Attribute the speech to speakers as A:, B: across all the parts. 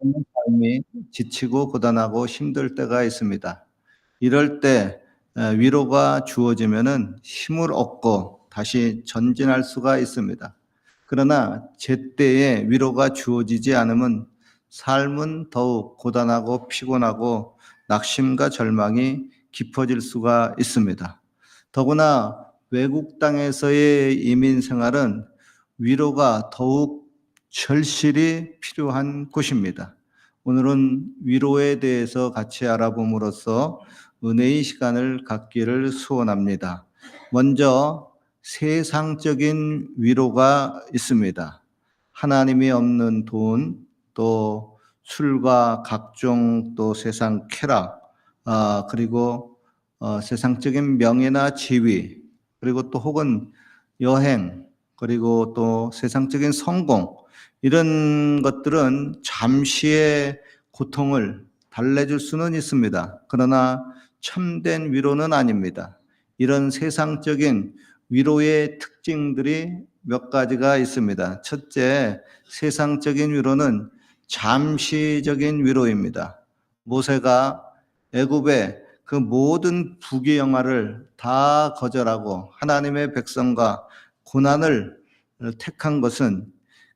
A: 삶이 지치고 고단하고 힘들 때가 있습니다. 이럴 때 위로가 주어지면은 힘을 얻고 다시 전진할 수가 있습니다. 그러나 제때에 위로가 주어지지 않으면 삶은 더욱 고단하고 피곤하고 낙심과 절망이 깊어질 수가 있습니다. 더구나 외국 땅에서의 이민 생활은 위로가 더욱 절실히 필요한 곳입니다. 오늘은 위로에 대해서 같이 알아봄으로써 은혜의 시간을 갖기를 소원합니다. 먼저 세상적인 위로가 있습니다. 하나님이 없는 돈, 또 술과 각종 또 세상 쾌락, 아, 그리고 어, 세상적인 명예나 지위, 그리고 또 혹은 여행, 그리고 또 세상적인 성공, 이런 것들은 잠시의 고통을 달래줄 수는 있습니다. 그러나 참된 위로는 아닙니다. 이런 세상적인 위로의 특징들이 몇 가지가 있습니다. 첫째, 세상적인 위로는 잠시적인 위로입니다. 모세가 애굽의 그 모든 부귀 영화를 다 거절하고 하나님의 백성과 고난을 택한 것은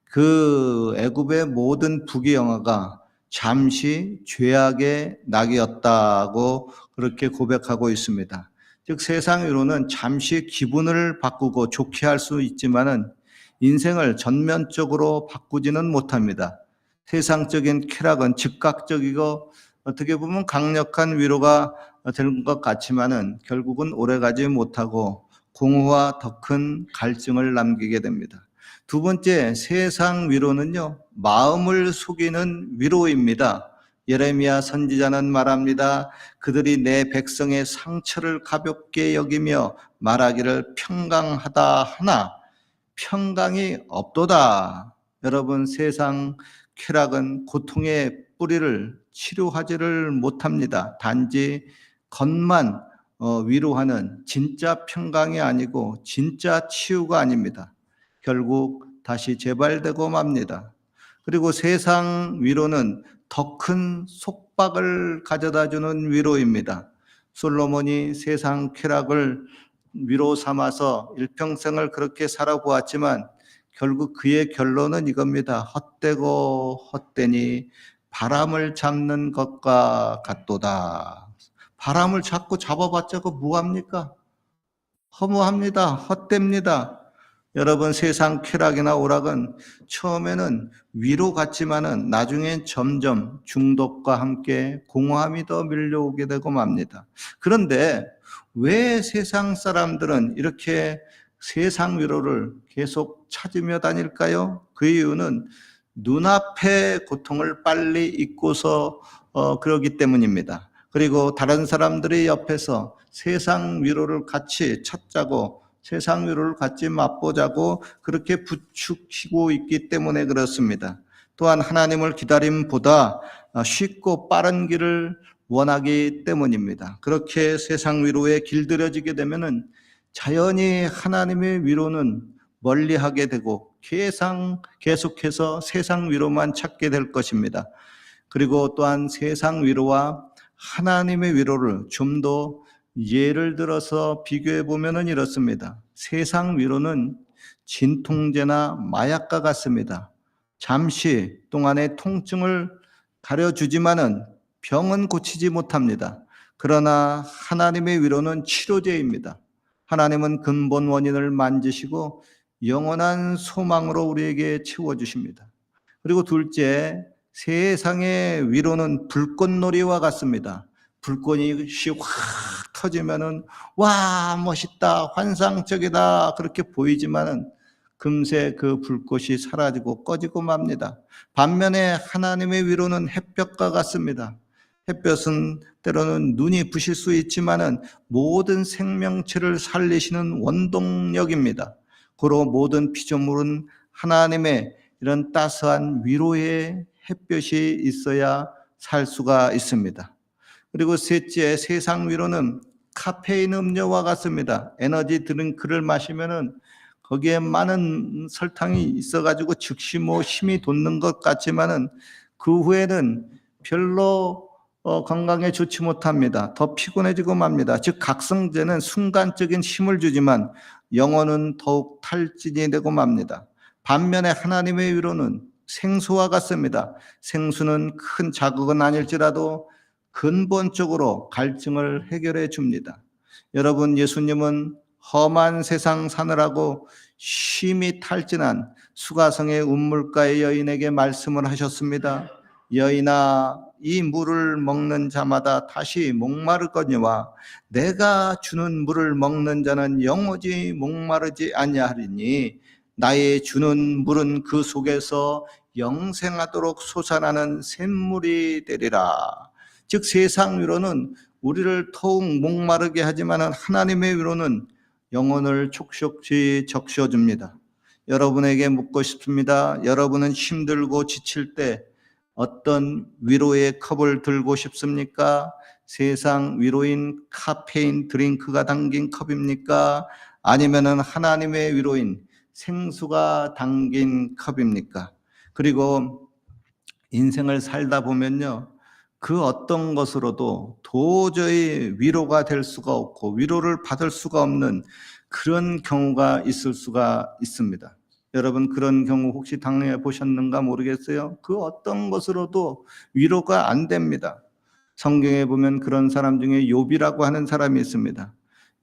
A: 그 애굽의 모든 부귀영화가 잠시 죄악의 낙이었다고 그렇게 고백하고 있습니다. 즉 세상으로는 잠시 기분을 바꾸고 좋게 할 수 있지만은 인생을 전면적으로 바꾸지는 못합니다. 세상적인 쾌락은 즉각적이고 어떻게 보면 강력한 위로가 되는 것 같지만은 결국은 오래가지 못하고 공허와 더 큰 갈증을 남기게 됩니다. 두 번째 세상 위로는요 마음을 속이는 위로입니다. 예레미야 선지자는 말합니다. 그들이 내 백성의 상처를 가볍게 여기며 말하기를 평강하다 하나 평강이 없도다. 여러분 세상 쾌락은 고통의 뿌리를 치료하지를 못합니다. 단지 겉만 어, 위로하는 진짜 평강이 아니고 진짜 치유가 아닙니다. 결국 다시 재발되고 맙니다. 그리고 세상 위로는 더 큰 속박을 가져다 주는 위로입니다. 솔로몬이 세상 쾌락을 위로 삼아서 일평생을 그렇게 살아보았지만 결국 그의 결론은 이겁니다. 헛되고 헛되니 바람을 잡는 것과 같도다. 바람을 잡고 잡아봤자 그 뭐합니까? 허무합니다. 헛됩니다. 여러분 세상 쾌락이나 오락은 처음에는 위로 같지만은 나중엔 점점 중독과 함께 공허함이 더 밀려오게 되고 맙니다. 그런데 왜 세상 사람들은 이렇게 세상 위로를 계속 찾으며 다닐까요? 그 이유는 눈앞의 고통을 빨리 잊고서 어, 그러기 때문입니다. 그리고 다른 사람들의 옆에서 세상 위로를 같이 찾자고 세상 위로를 같이 맛보자고 그렇게 부추기고 있기 때문에 그렇습니다. 또한 하나님을 기다림보다 쉽고 빠른 길을 원하기 때문입니다. 그렇게 세상 위로에 길들여지게 되면은 자연히 하나님의 위로는 멀리하게 되고 계상 계속해서 세상 위로만 찾게 될 것입니다. 그리고 또한 세상 위로와 하나님의 위로를 좀 더 예를 들어서 비교해 보면은 이렇습니다. 세상 위로는 진통제나 마약과 같습니다. 잠시 동안의 통증을 가려주지만은 병은 고치지 못합니다. 그러나 하나님의 위로는 치료제입니다. 하나님은 근본 원인을 만지시고 영원한 소망으로 우리에게 채워주십니다. 그리고 둘째, 세상의 위로는 불꽃놀이와 같습니다. 불꽃이 확 터지면은 와 멋있다 환상적이다 그렇게 보이지만은 금세 그 불꽃이 사라지고 꺼지고 맙니다. 반면에 하나님의 위로는 햇볕과 같습니다. 햇볕은 때로는 눈이 부실 수 있지만은 모든 생명체를 살리시는 원동력입니다. 고로 모든 피조물은 하나님의 이런 따스한 위로의 햇볕이 있어야 살 수가 있습니다. 그리고 셋째, 세상 위로는 카페인 음료와 같습니다. 에너지 드링크를 마시면은 거기에 많은 설탕이 있어가지고 즉시 뭐 힘이 돋는 것 같지만은 그 후에는 별로 어, 건강에 좋지 못합니다. 더 피곤해지고 맙니다. 즉 각성제는 순간적인 힘을 주지만 영혼은 더욱 탈진이 되고 맙니다. 반면에 하나님의 위로는 생수와 같습니다. 생수는 큰 자극은 아닐지라도 근본적으로 갈증을 해결해 줍니다. 여러분, 예수님은 험한 세상 사느라고 심히 탈진한 수가성의 운물가의 여인에게 말씀을 하셨습니다. 여인아, 이 물을 먹는 자마다 다시 목마르거니와 내가 주는 물을 먹는 자는 영원히 목마르지 아니하리니 나의 주는 물은 그 속에서 영생하도록 솟아나는 샘물이 되리라. 즉 세상 위로는 우리를 더욱 목마르게 하지만 하나님의 위로는 영혼을 촉촉히 적셔 줍니다. 여러분에게 묻고 싶습니다. 여러분은 힘들고 지칠 때 어떤 위로의 컵을 들고 싶습니까? 세상 위로인 카페인 드링크가 담긴 컵입니까? 아니면은 하나님의 위로인 생수가 담긴 컵입니까? 그리고 인생을 살다 보면요. 그 어떤 것으로도 도저히 위로가 될 수가 없고 위로를 받을 수가 없는 그런 경우가 있을 수가 있습니다. 여러분 그런 경우 혹시 당해 보셨는가 모르겠어요. 그 어떤 것으로도 위로가 안 됩니다. 성경에 보면 그런 사람 중에 욥이라고 하는 사람이 있습니다.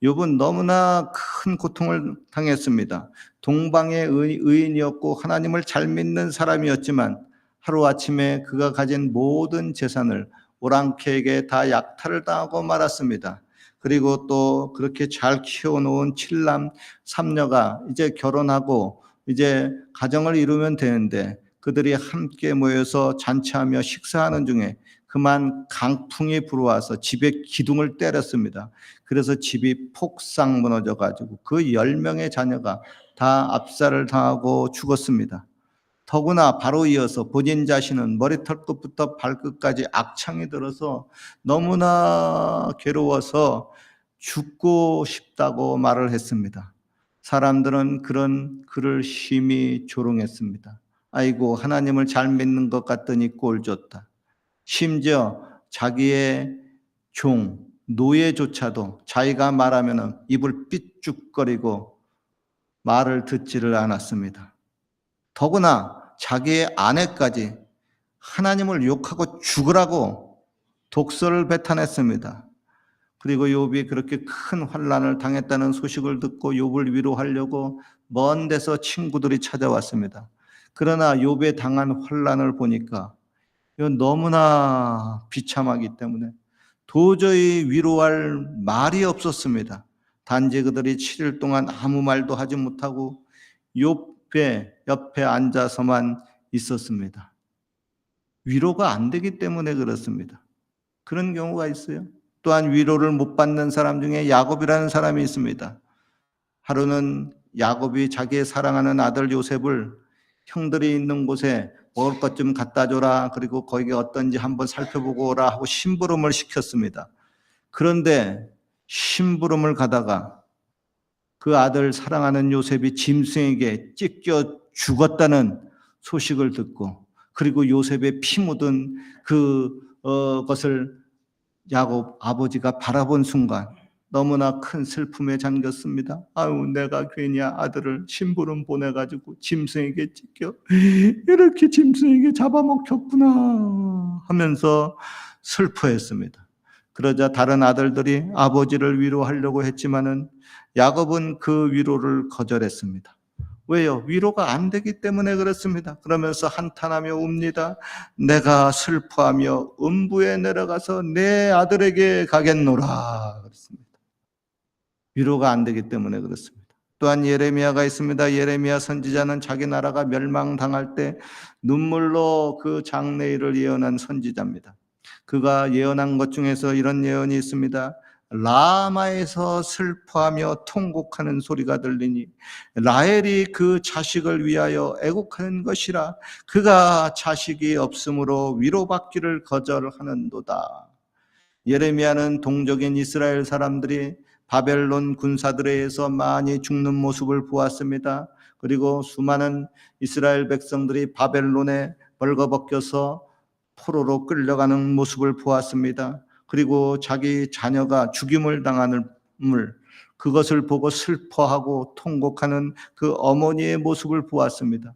A: 욥은 너무나 큰 고통을 당했습니다. 동방의 의- 의인이었고 하나님을 잘 믿는 사람이었지만 하루아침에 그가 가진 모든 재산을 오랑캐에게 다 약탈을 당하고 말았습니다. 그리고 또 그렇게 잘 키워놓은 칠남 삼녀가 이제 결혼하고 이제 가정을 이루면 되는데 그들이 함께 모여서 잔치하며 식사하는 중에 그만 강풍이 불어와서 집의 기둥을 때렸습니다. 그래서 집이 폭삭 무너져 가지고 그열 명의 자녀가 다 압살을 당하고 죽었습니다. 더구나 바로 이어서 본인 자신은 머리털 끝부터 발끝까지 악창이 들어서 너무나 괴로워서 죽고 싶다고 말을 했습니다. 사람들은 그런 그를 심히 조롱했습니다. 아이고 하나님을 잘 믿는 것 같더니 꼴 좋다. 심지어 자기의 종 노예조차도 자기가 말하면 입을 삐죽거리고 말을 듣지를 않았습니다. 더구나 자기의 아내까지 하나님을 욕하고 죽으라고 독서를 뱉어냈습니다. 그리고 욥이 그렇게 큰 환란을 당했다는 소식을 듣고 욥을 위로하려고 먼 데서 친구들이 찾아왔습니다. 그러나 욥의 당한 환란을 보니까 이건 너무나 비참하기 때문에 도저히 위로할 말이 없었습니다. 단지 그들이 7일 동안 아무 말도 하지 못하고 욥의 옆에 앉아서만 있었습니다. 위로가 안 되기 때문에 그렇습니다. 그런 경우가 있어요. 또한 위로를 못 받는 사람 중에 야곱이라는 사람이 있습니다. 하루는 야곱이 자기의 사랑하는 아들 요셉을 형들이 있는 곳에 먹을 것 좀 갖다 줘라. 그리고 거기가 어떤지 한번 살펴보고 오라 하고 심부름을 시켰습니다. 그런데 심부름을 가다가 그 아들 사랑하는 요셉이 짐승에게 찢겨 죽었다는 소식을 듣고 그리고 요셉의 피 묻은 그 어, 것을 야곱 아버지가 바라본 순간 너무나 큰 슬픔에 잠겼습니다. 아유, 내가 괜히 아들을 심부름 보내가지고 짐승에게 찢겨 이렇게 짐승에게 잡아먹혔구나 하면서 슬퍼했습니다. 그러자 다른 아들들이 아버지를 위로하려고 했지만은 야곱은 그 위로를 거절했습니다. 왜요? 위로가 안 되기 때문에 그렇습니다. 그러면서 한탄하며 웁니다. 내가 슬퍼하며 음부에 내려가서 내 아들에게 가겠노라. 그렇습니다. 위로가 안 되기 때문에 그렇습니다. 또한 예레미야가 있습니다. 예레미야 선지자는 자기 나라가 멸망당할 때 눈물로 그 장래일을 예언한 선지자입니다. 그가 예언한 것 중에서 이런 예언이 있습니다. 라마에서 슬퍼하며 통곡하는 소리가 들리니 라헬이 그 자식을 위하여 애곡하는 것이라 그가 자식이 없으므로 위로받기를 거절하는도다. 예레미야는 동족인 이스라엘 사람들이 바벨론 군사들에 의해서 많이 죽는 모습을 보았습니다. 그리고 수많은 이스라엘 백성들이 바벨론에 벌거벗겨서 포로로 끌려가는 모습을 보았습니다. 그리고 자기 자녀가 죽임을 당하는 물 그것을 보고 슬퍼하고 통곡하는 그 어머니의 모습을 보았습니다.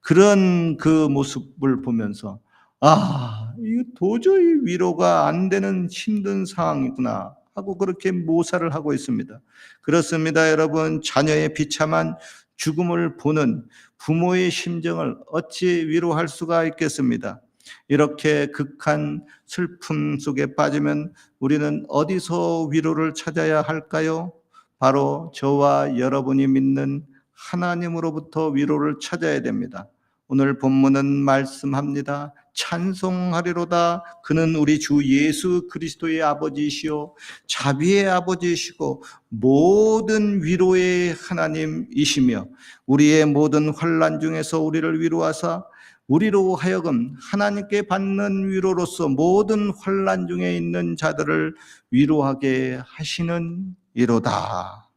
A: 그런 그 모습을 보면서 아, 이거 도저히 위로가 안 되는 힘든 상황이구나 하고 그렇게 모사를 하고 있습니다. 그렇습니다, 여러분. 자녀의 비참한 죽음을 보는 부모의 심정을 어찌 위로할 수가 있겠습니다. 이렇게 극한 슬픔 속에 빠지면 우리는 어디서 위로를 찾아야 할까요? 바로 저와 여러분이 믿는 하나님으로부터 위로를 찾아야 됩니다. 오늘 본문은 말씀합니다. 찬송하리로다. 그는 우리 주 예수 그리스도의 아버지이시요. 자비의 아버지이시고 모든 위로의 하나님이시며 우리의 모든 환란 중에서 우리를 위로하사 우리로 하여금 하나님께 받는 위로로서 모든 환란 중에 있는 자들을 위로하게 하시는 이로다.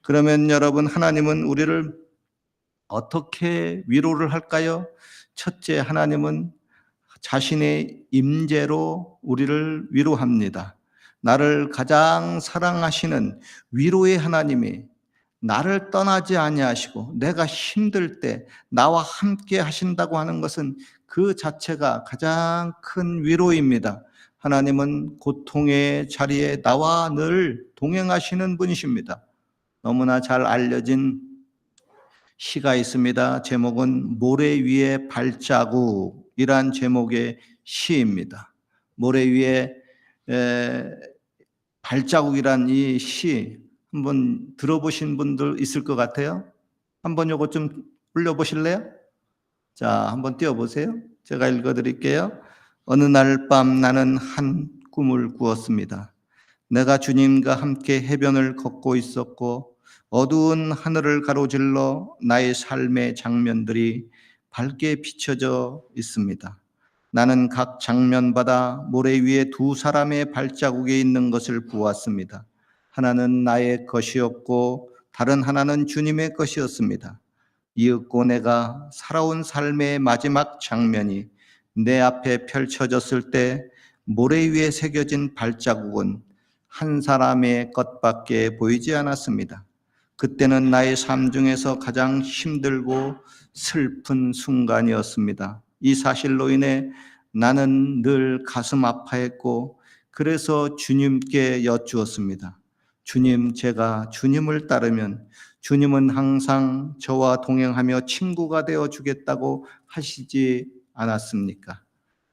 A: 그러면 여러분 하나님은 우리를 어떻게 위로를 할까요? 첫째 하나님은 자신의 임재로 우리를 위로합니다. 나를 가장 사랑하시는 위로의 하나님이 나를 떠나지 아니하시고 내가 힘들 때 나와 함께 하신다고 하는 것은 그 자체가 가장 큰 위로입니다. 하나님은 고통의 자리에 나와 늘 동행하시는 분이십니다. 너무나 잘 알려진 시가 있습니다. 제목은 모래 위에 발자국이란 제목의 시입니다. 모래 위에 에, 발자국이란 이 시 한번 들어보신 분들 있을 것 같아요. 한번 요거 좀 올려보실래요? 자, 한번 띄워보세요. 제가 읽어드릴게요. 어느 날 밤 나는 한 꿈을 꾸었습니다. 내가 주님과 함께 해변을 걷고 있었고 어두운 하늘을 가로질러 나의 삶의 장면들이 밝게 비춰져 있습니다. 나는 각 장면마다 모래 위에 두 사람의 발자국이 있는 것을 보았습니다. 하나는 나의 것이었고 다른 하나는 주님의 것이었습니다. 이윽고 내가 살아온 삶의 마지막 장면이 내 앞에 펼쳐졌을 때 모래 위에 새겨진 발자국은 한 사람의 것밖에 보이지 않았습니다. 그때는 나의 삶 중에서 가장 힘들고 슬픈 순간이었습니다. 이 사실로 인해 나는 늘 가슴 아파했고 그래서 주님께 여쭈었습니다. 주님, 제가 주님을 따르면 주님은 항상 저와 동행하며 친구가 되어 주겠다고 하시지 않았습니까?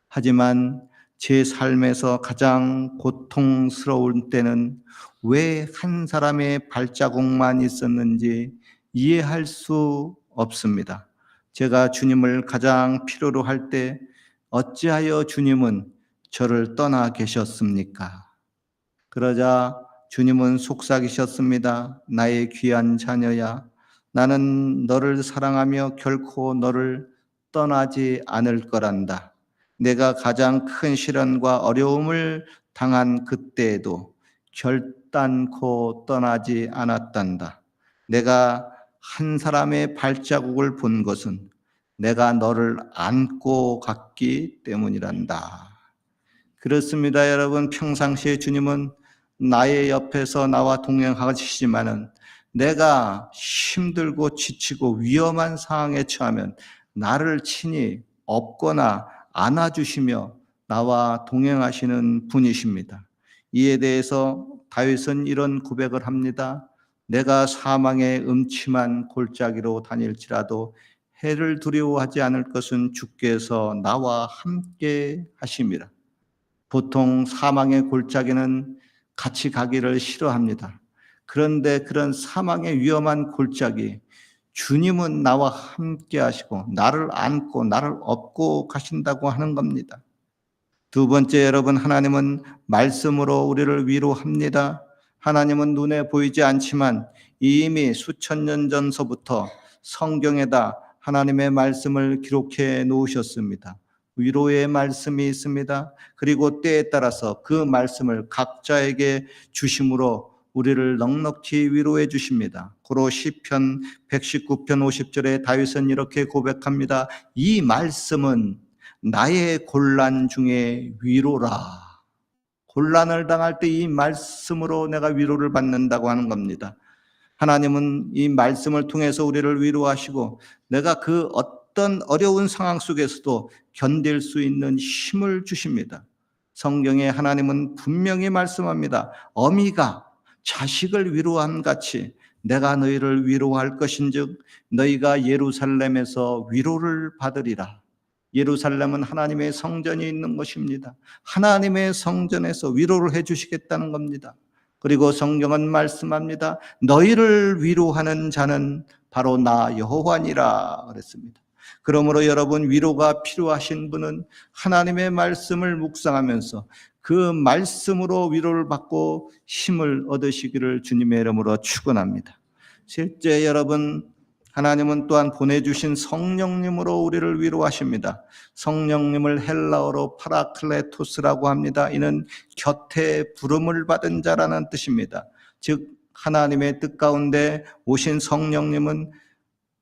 A: 하지만 제 삶에서 가장 고통스러울 때는 왜 한 사람의 발자국만 있었는지 이해할 수 없습니다. 제가 주님을 가장 필요로 할 때 어찌하여 주님은 저를 떠나 계셨습니까? 그러자 주님은 속삭이셨습니다. 나의 귀한 자녀야, 나는 너를 사랑하며 결코 너를 떠나지 않을 거란다. 내가 가장 큰 시련과 어려움을 당한 그때에도 결단코 떠나지 않았단다. 내가 한 사람의 발자국을 본 것은 내가 너를 안고 갔기 때문이란다. 그렇습니다, 여러분. 평상시에 주님은 나의 옆에서 나와 동행하시지만은 내가 힘들고 지치고 위험한 상황에 처하면 나를 친히 업거나 안아주시며 나와 동행하시는 분이십니다. 이에 대해서 다윗은 이런 고백을 합니다. 내가 사망의 음침한 골짜기로 다닐지라도 해를 두려워하지 않을 것은 주께서 나와 함께 하심이라. 보통 사망의 골짜기는 같이 가기를 싫어합니다. 그런데 그런 사망의 위험한 골짜기, 주님은 나와 함께 하시고, 나를 안고, 나를 업고 가신다고 하는 겁니다. 두 번째, 여러분, 하나님은 말씀으로 우리를 위로합니다. 하나님은 눈에 보이지 않지만 이미 수천 년 전서부터 성경에다 하나님의 말씀을 기록해 놓으셨습니다. 위로의 말씀이 있습니다. 그리고 때에 따라서 그 말씀을 각자에게 주심으로 우리를 넉넉히 위로해 주십니다. 고로 시편 119편 50절에 다윗은 이렇게 고백합니다. 이 말씀은 나의 곤란 중에 위로라. 곤란을 당할 때 이 말씀으로 내가 위로를 받는다고 하는 겁니다. 하나님은 이 말씀을 통해서 우리를 위로하시고 내가 그 어떤 어려운 상황 속에서도 견딜 수 있는 힘을 주십니다. 성경에 하나님은 분명히 말씀합니다. 어미가 자식을 위로한 같이 내가 너희를 위로할 것인즉 너희가 예루살렘에서 위로를 받으리라. 예루살렘은 하나님의 성전이 있는 것입니다. 하나님의 성전에서 위로를 해 주시겠다는 겁니다. 그리고 성경은 말씀합니다. 너희를 위로하는 자는 바로 나 여호와니라 그랬습니다. 그러므로 여러분 위로가 필요하신 분은 하나님의 말씀을 묵상하면서 그 말씀으로 위로를 받고 힘을 얻으시기를 주님의 이름으로 축원합니다. 실제 여러분 하나님은 또한 보내주신 성령님으로 우리를 위로하십니다. 성령님을 헬라어로 파라클레토스라고 합니다. 이는 곁에 부름을 받은 자라는 뜻입니다. 즉 하나님의 뜻 가운데 오신 성령님은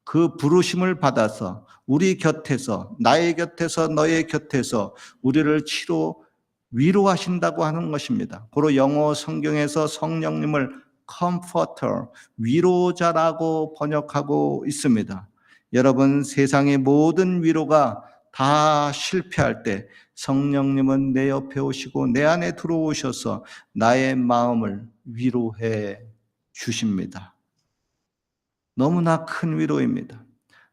A: 그 부르심을 받아서 우리 곁에서 나의 곁에서 너의 곁에서 우리를 치료 위로하신다고 하는 것입니다. 고로 영어 성경에서 성령님을 comforter, 위로자라고 번역하고 있습니다. 여러분, 세상의 모든 위로가 다 실패할 때 성령님은 내 옆에 오시고 내 안에 들어오셔서 나의 마음을 위로해 주십니다. 너무나 큰 위로입니다.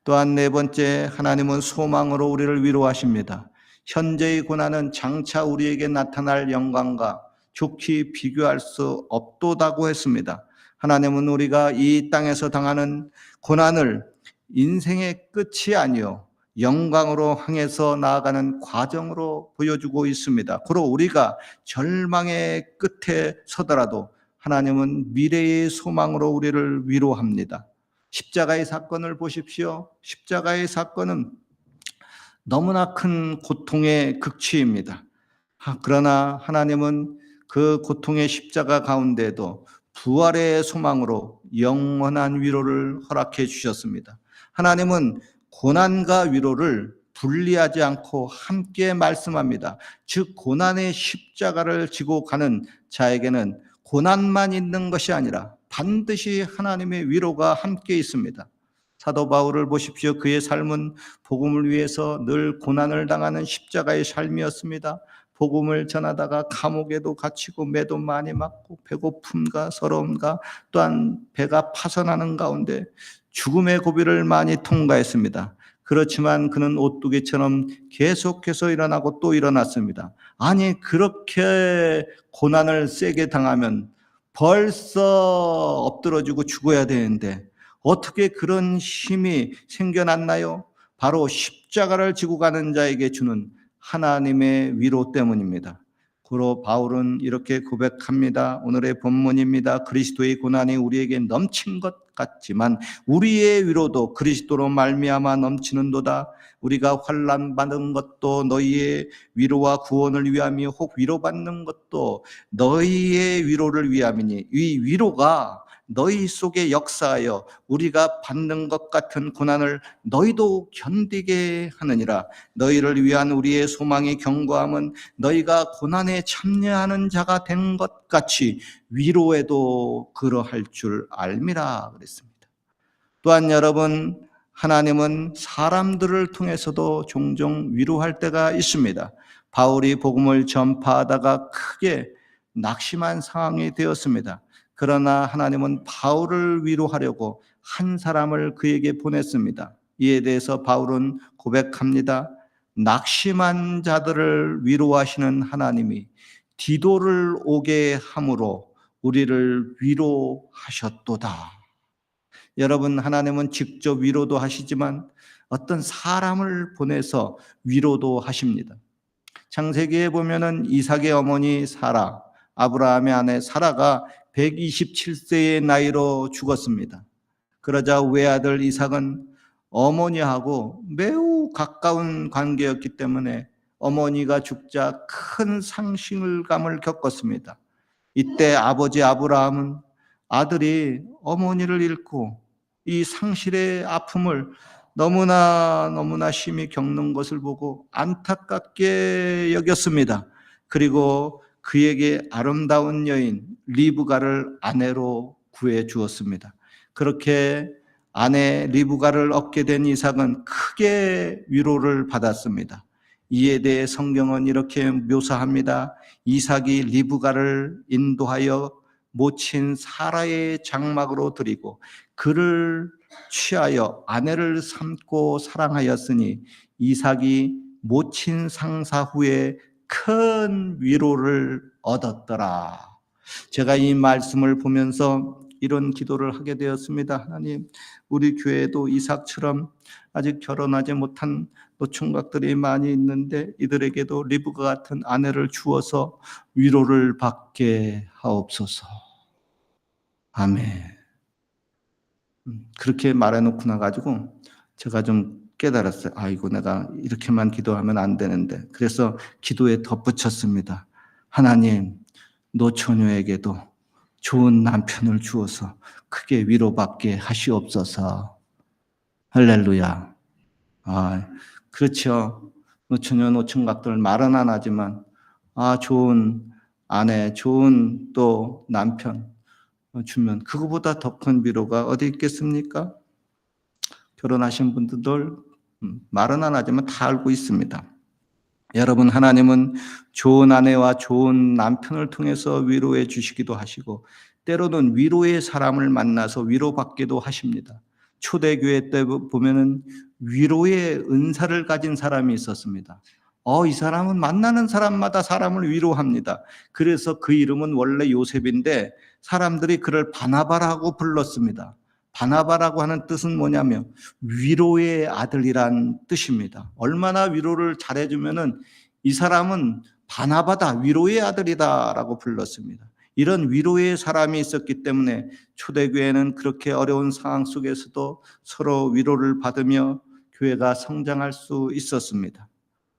A: 또한 네 번째, 하나님은 소망으로 우리를 위로하십니다. 현재의 고난은 장차 우리에게 나타날 영광과 좋게 비교할 수 없도다고 했습니다. 하나님은 우리가 이 땅에서 당하는 고난을 인생의 끝이 아니요 영광으로 향해서 나아가는 과정으로 보여주고 있습니다. 그로 우리가 절망의 끝에 서더라도 하나님은 미래의 소망으로 우리를 위로합니다. 십자가의 사건을 보십시오. 십자가의 사건은 너무나 큰 고통의 극치입니다. 그러나 하나님은 그 고통의 십자가 가운데도 부활의 소망으로 영원한 위로를 허락해 주셨습니다. 하나님은 고난과 위로를 분리하지 않고 함께 말씀합니다. 즉, 고난의 십자가를 지고 가는 자에게는 고난만 있는 것이 아니라 반드시 하나님의 위로가 함께 있습니다. 사도 바울을 보십시오. 그의 삶은 복음을 위해서 늘 고난을 당하는 십자가의 삶이었습니다. 복음을 전하다가 감옥에도 갇히고 매도 많이 맞고 배고픔과 서러움과 또한 배가 파선하는 가운데 죽음의 고비를 많이 통과했습니다. 그렇지만 그는 오뚜기처럼 계속해서 일어나고 또 일어났습니다. 아니 그렇게 고난을 세게 당하면 벌써 엎드러지고 죽어야 되는데 어떻게 그런 힘이 생겨났나요? 바로 십자가를 지고 가는 자에게 주는 하나님의 위로 때문입니다. 그로 바울은 이렇게 고백합니다. 오늘의 본문입니다. 그리스도의 고난이 우리에게 넘친 것 같지만 우리의 위로도 그리스도로 말미암아 넘치는도다. 우리가 환난 받은 것도 너희의 위로와 구원을 위함이요 혹 위로받는 것도 너희의 위로를 위함이니 이 위로가 너희 속에 역사하여 우리가 받는 것 같은 고난을 너희도 견디게 하느니라. 너희를 위한 우리의 소망의 경고함은 너희가 고난에 참여하는 자가 된 것 같이 위로에도 그러할 줄 알미라 그랬습니다. 또한 여러분 하나님은 사람들을 통해서도 종종 위로할 때가 있습니다. 바울이 복음을 전파하다가 크게 낙심한 상황이 되었습니다. 그러나 하나님은 바울을 위로하려고 한 사람을 그에게 보냈습니다. 이에 대해서 바울은 고백합니다. 낙심한 자들을 위로하시는 하나님이 디도를 오게 함으로 우리를 위로하셨도다. 여러분, 하나님은 직접 위로도 하시지만 어떤 사람을 보내서 위로도 하십니다. 창세기에 보면은 이삭의 어머니 사라, 아브라함의 아내 사라가 127세의 나이로 죽었습니다. 그러자 외아들 이삭은 어머니하고 매우 가까운 관계였기 때문에 어머니가 죽자 큰 상실감을 겪었습니다. 이때 아버지 아브라함은 아들이 어머니를 잃고 이 상실의 아픔을 너무나 너무나 심히 겪는 것을 보고 안타깝게 여겼습니다. 그리고 그에게 아름다운 여인 리브가를 아내로 구해 주었습니다. 그렇게 아내 리브가를 얻게 된 이삭은 크게 위로를 받았습니다. 이에 대해 성경은 이렇게 묘사합니다. 이삭이 리브가를 인도하여 모친 사라의 장막으로 드리고 그를 취하여 아내를 삼고 사랑하였으니 이삭이 모친 상사 후에 큰 위로를 얻었더라. 제가 이 말씀을 보면서 이런 기도를 하게 되었습니다. 하나님, 우리 교회도 이삭처럼 아직 결혼하지 못한 노총각들이 많이 있는데 이들에게도 리브가 같은 아내를 주어서 위로를 받게 하옵소서. 아멘. 음, 그렇게 말해놓고 나가지고 제가 좀 깨달았어요. 아이고, 내가 이렇게만 기도하면 안 되는데. 그래서 기도에 덧붙였습니다. 하나님, 노처녀에게도 좋은 남편을 주어서 크게 위로받게 하시옵소서. 할렐루야. 아, 그렇죠. 노처녀, 노총각들 말은 안 하지만, 아, 좋은 아내, 좋은 또 남편 주면 그거보다 더 큰 위로가 어디 있겠습니까? 결혼하신 분들 음, 말은 안 하지만 다 알고 있습니다. 여러분 하나님은 좋은 아내와 좋은 남편을 통해서 위로해 주시기도 하시고 때로는 위로의 사람을 만나서 위로받기도 하십니다. 초대교회 때 보면은 위로의 은사를 가진 사람이 있었습니다. 어, 이 사람은 만나는 사람마다 사람을 위로합니다. 그래서 그 이름은 원래 요셉인데 사람들이 그를 바나바라고 불렀습니다. 바나바라고 하는 뜻은 뭐냐면 위로의 아들이란 뜻입니다. 얼마나 위로를 잘해주면은 이 사람은 바나바다, 위로의 아들이다라고 불렀습니다. 이런 위로의 사람이 있었기 때문에 초대교회는 그렇게 어려운 상황 속에서도 서로 위로를 받으며 교회가 성장할 수 있었습니다.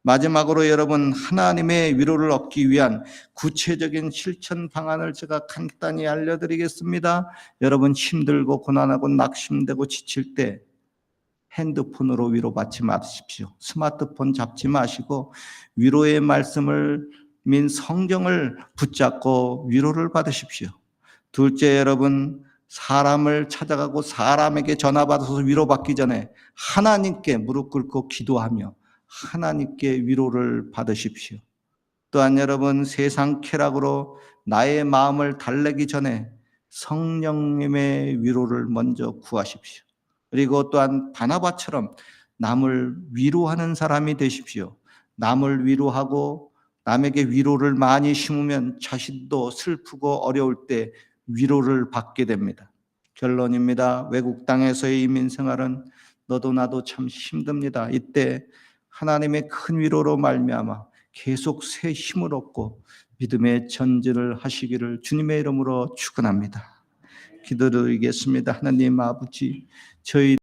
A: 마지막으로 여러분 하나님의 위로를 얻기 위한 구체적인 실천 방안을 제가 간단히 알려드리겠습니다. 여러분 힘들고 고난하고 낙심되고 지칠 때 핸드폰으로 위로받지 마십시오. 스마트폰 잡지 마시고 위로의 말씀을 민 성경을 붙잡고 위로를 받으십시오. 둘째 여러분 사람을 찾아가고 사람에게 전화 받아서 위로받기 전에 하나님께 무릎 꿇고 기도하며 하나님께 위로를 받으십시오. 또한 여러분 세상 쾌락으로 나의 마음을 달래기 전에 성령님의 위로를 먼저 구하십시오. 그리고 또한 바나바처럼 남을 위로하는 사람이 되십시오. 남을 위로하고 남에게 위로를 많이 심으면 자신도 슬프고 어려울 때 위로를 받게 됩니다. 결론입니다. 외국 땅에서의 이민 생활은 너도 나도 참 힘듭니다. 이때 하나님의 큰 위로로 말미암아 계속 새 힘을 얻고 믿음의 전진을 하시기를 주님의 이름으로 축원합니다. 기도드리겠습니다. 하나님 아버지 저희